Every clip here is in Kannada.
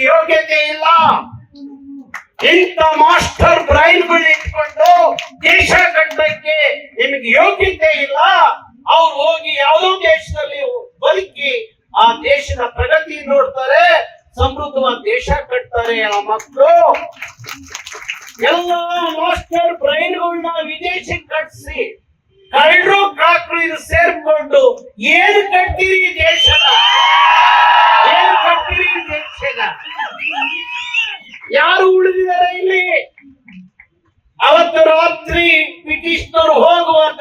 ಯೋಗ್ಯತೆ ಇಲ್ಲ ಇಂಥ ಮಾಸ್ಟರ್ ಬ್ರೈನ್ಗಳು ಇಟ್ಕೊಂಡು ದೇಶ ಕಟ್ಟಕ್ಕೆ ನಿಮಗೆ ಯೋಗ್ಯತೆ ಇಲ್ಲ ಅವ್ರು ಹೋಗಿ ಯಾವುದೋ ದೇಶದಲ್ಲಿ ಬದುಕಿ ಆ ದೇಶದ ಪ್ರಗತಿ ನೋಡ್ತಾರೆ, ಸಮೃದ್ಧವಾದ ದೇಶ ಕಟ್ತಾರೆ ಆ ಮಕ್ಕಳು. ಎಲ್ಲ ಮಾಸ್ಟರ್ ಬ್ರೈನ್ಗಳನ್ನ ವಿದೇಶಕ್ಕೆ ಕಟ್ಸಿ, ಕಳ್ಳರು ಕಾಕ್ರು ಇದು ಸೇರ್ಕೊಂಡು, ಏನು ಕಟ್ತೀರಿ ದೇಶದ ಯಾರು ಉಳಿದಿದ್ದಾರೆ ಇಲ್ಲಿ? ಅವತ್ತು ರಾತ್ರಿ ಬ್ರಿಟಿಷ್ನವರು ಹೋಗುವಾಗ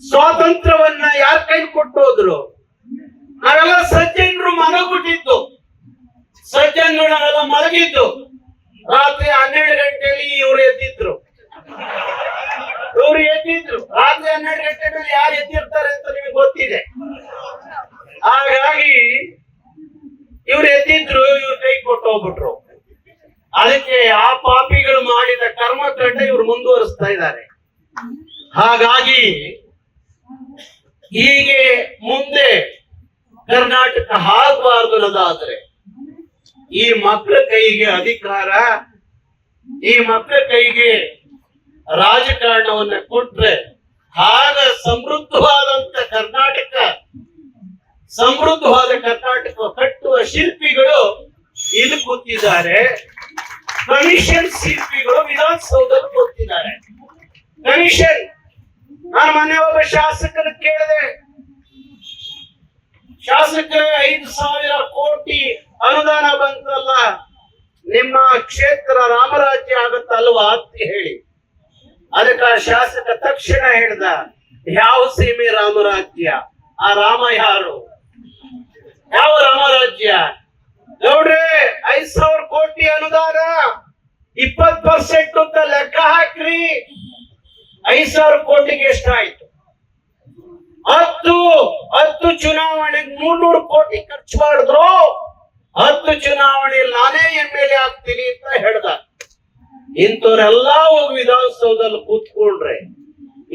ಸ್ವಾತಂತ್ರ್ಯವನ್ನ ಯಾರ ಕೈ ಕೊಟ್ಟು ಹೋದ್ರು ನಾವೆಲ್ಲ ಸಜ್ಜನರು ಮಲಗ್ಬಿಟ್ಟಿದ್ದು ಸಜ್ಜನರು ನಾವೆಲ್ಲ ಮಲಗಿದ್ದು. ರಾತ್ರಿ ಹನ್ನೆರಡು ಗಂಟೆಯಲ್ಲಿ ಇವ್ರು ಎದ್ದಿದ್ರು. ಇವ್ರು ಎದ್ದಿದ್ರು. ರಾತ್ರಿ ಹನ್ನೆರಡು ಗಂಟೆ ಮೇಲೆ ಯಾರು ಎದ್ದಿರ್ತಾರೆ ಅಂತ ನಿಮಗೆ ಗೊತ್ತಿದೆ. ಹಾಗಾಗಿ ಇವ್ರು ಎತ್ತಿದ್ರು, ಇವ್ರ ಕೈ ಕೊಟ್ಟು ಹೋಗ್ಬಿಟ್ರು. ಅದಕ್ಕೆ ಆ ಪಾಪಿಗಳು ಮಾಡಿದ ಕರ್ಮ ಕಂಡ ಇವ್ರು ಮುಂದುವರಿಸ್ತಾ ಇದ್ದಾರೆ. ಹಾಗಾಗಿ ಹೀಗೆ ಮುಂದೆ ಕರ್ನಾಟಕ ಆಗಬಾರ್ದು ಅನ್ನೋದಾದ್ರೆ ಈ ಮಕ್ಕಳ ಕೈಗೆ ಅಧಿಕಾರ, ಈ ಮಕ್ಕಳ ಕೈಗೆ ರಾಜಕಾರಣವನ್ನ ಕೊಟ್ರೆ ಆಗ ಸಮೃದ್ಧವಾದಂತ ಕರ್ನಾಟಕ, ಸಮೃದ್ಧವಾದ ಕರ್ನಾಟಕ ಕಟ್ಟುವ ಶಿಲ್ಪಿಗಳು ಇಲ್ಲಿ ಕೂತಿದ್ದಾರೆ. ಕಮಿಷನ್ ಶಿಲ್ಪಿಗಳು ವಿಧಾನಸೌಧದಲ್ಲಿ ಕೂತಿದ್ದಾರೆ. ಕಮಿಷನ್ ನಾನು ಮೊನ್ನೆ ಒಬ್ಬ ಶಾಸಕರ ಕೇಳಿದೆ. ಶಾಸಕರೇ, ಐದು ಸಾವಿರ ಕೋಟಿ ಅನುದಾನ ಬಂತಲ್ಲ. ನಿಮ್ಮ ಕ್ಷೇತ್ರ ರಾಮರಾಜ್ಯ ಆಗುತ್ತಲ್ವಾ ಅಂತ ಹೇಳಿ. ಅದಕ್ಕೆ ಆ ಶಾಸಕ ತಕ್ಷಣ ಹೇಳ್ದ, ಯಾವ ಸೀಮೆ ರಾಮರಾಜ್ಯ? ಆ ರಾಮ ಯಾರು? ಯಾವ ರಾಮರಾಜ್ಯ? ನೋಡ್ರಿ, ಐದ್ ಸಾವಿರ ಕೋಟಿ ಅನುದಾನ. ಇಪ್ಪತ್ ಪರ್ಸೆಂಟ್ ಅಂತ ಲೆಕ್ಕ ಹಾಕ್ರಿ. ಐದ್ ಸಾವಿರ ಕೋಟಿಗೆ ಎಷ್ಟಾಯ್ತು? ಹತ್ತು ಹತ್ತು ಚುನಾವಣೆಗೆ ಮುನ್ನೂರು ಕೋಟಿ ಖರ್ಚು ಮಾಡಿದ್ರು. ಹತ್ತು ಚುನಾವಣೆಯಲ್ಲಿ ನಾನೇ ಎಂ ಎಲ್ ಎ ಆಗ್ತೀನಿ ಅಂತ ಹೇಳ್ದ. ಇಂಥವ್ರೆಲ್ಲ ಹೋಗಿ ವಿಧಾನಸೌಧದಲ್ಲಿ ಕೂತ್ಕೊಂಡ್ರೆ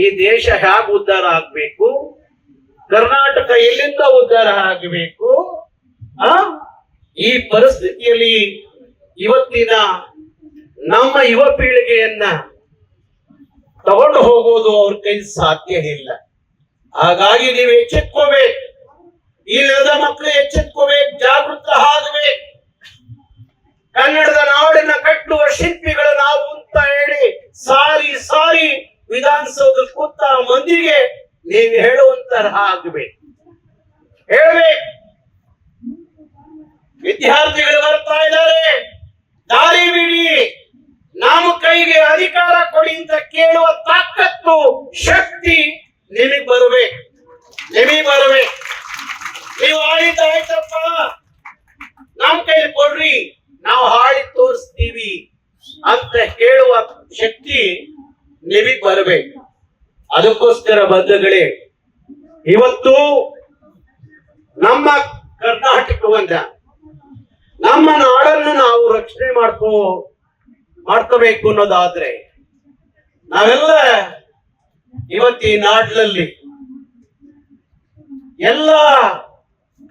ಈ ದೇಶ ಹೇಗೆ ಉದ್ಧಾರ ಆಗ್ಬೇಕು? ಕರ್ನಾಟಕ ಎಲ್ಲಿಂದ ಉದ್ಧಾರ ಆಗಬೇಕು? ಈ ಪರಿಸ್ಥಿತಿಯಲ್ಲಿ ಇವತ್ತಿನ ನಮ್ಮ ಯುವ ಪೀಳಿಗೆಯನ್ನ ತಗೊಂಡು ಹೋಗೋದು ಅವ್ರ ಕೈ ಸಾಧ್ಯ ಇಲ್ಲ. ಹಾಗಾಗಿ ನೀವು ಎಚ್ಚೆತ್ಕೋಬೇಕು. ಇಲ್ಲದ ಮಕ್ಕಳು ಎಚ್ಚೆತ್ಕೋಬೇಕು, ಜಾಗೃತ ಆಗಬೇಕು. ಕನ್ನಡದ ನಾಡಿನ ಕಟ್ಟುವ ಶಿಲ್ಪಿಗಳು ನಾವು ಅಂತ ಹೇಳಿ ಸಾರಿ ಸಾರಿ ವಿಧಾನಸೌಧ ಕೂತ ಮಂದಿಗೆ ನೀವು ಹೇಳುವಂತರ ಆಗ್ಬೇಕು. ಹೇಳ್ಬೇಕು. ವಿದ್ಯಾರ್ಥಿಗಳು ಬರ್ತಾ ಇದ್ದಾರೆ. ದಾರಿ ಬಿಡಿ. ನಮ್ಮ ಕೈಗೆ ಅಧಿಕಾರ ಕೊಡಿ ಅಂತ ಕೇಳುವ ತಾಕತ್ತು, ಶಕ್ತಿ ನಿಮಗ್ ಬರಬೇಕು ನಿಮಗ್ ಬರಬೇಕು ನೀವು ಆಡಿದ್ದ ಆಯ್ತಪ್ಪ. ನಮ್ ಕೈ ಕೊಡ್ರಿ. ನಾವು ಹಾಡಿ ತೋರಿಸ್ತೀವಿ ಅಂತ ಹೇಳುವ ಶಕ್ತಿ ನಿಮಗ್ ಬರಬೇಕು ಅದಕ್ಕೋಸ್ಕರ ಬಂಧುಗಳೇ, ಇವತ್ತು ನಮ್ಮ ಕರ್ನಾಟಕವನ್ನ ನಮ್ಮ ನಾಡನ್ನು ನಾವು ರಕ್ಷಣೆ ಮಾಡ್ಕೋ, ಮಾಡ್ಕೋಬೇಕು ಅನ್ನೋದಾದ್ರೆ ನಾವೆಲ್ಲ ಇವತ್ತು ಈ ಎಲ್ಲ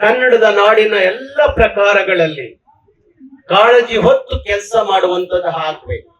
ಕನ್ನಡದ ನಾಡಿನ ಎಲ್ಲ ಪ್ರಕಾರಗಳಲ್ಲಿ ಕಾಳಜಿ ಹೊತ್ತು ಕೆಲಸ ಮಾಡುವಂತದ್ದು ಆಗ್ಬೇಕು.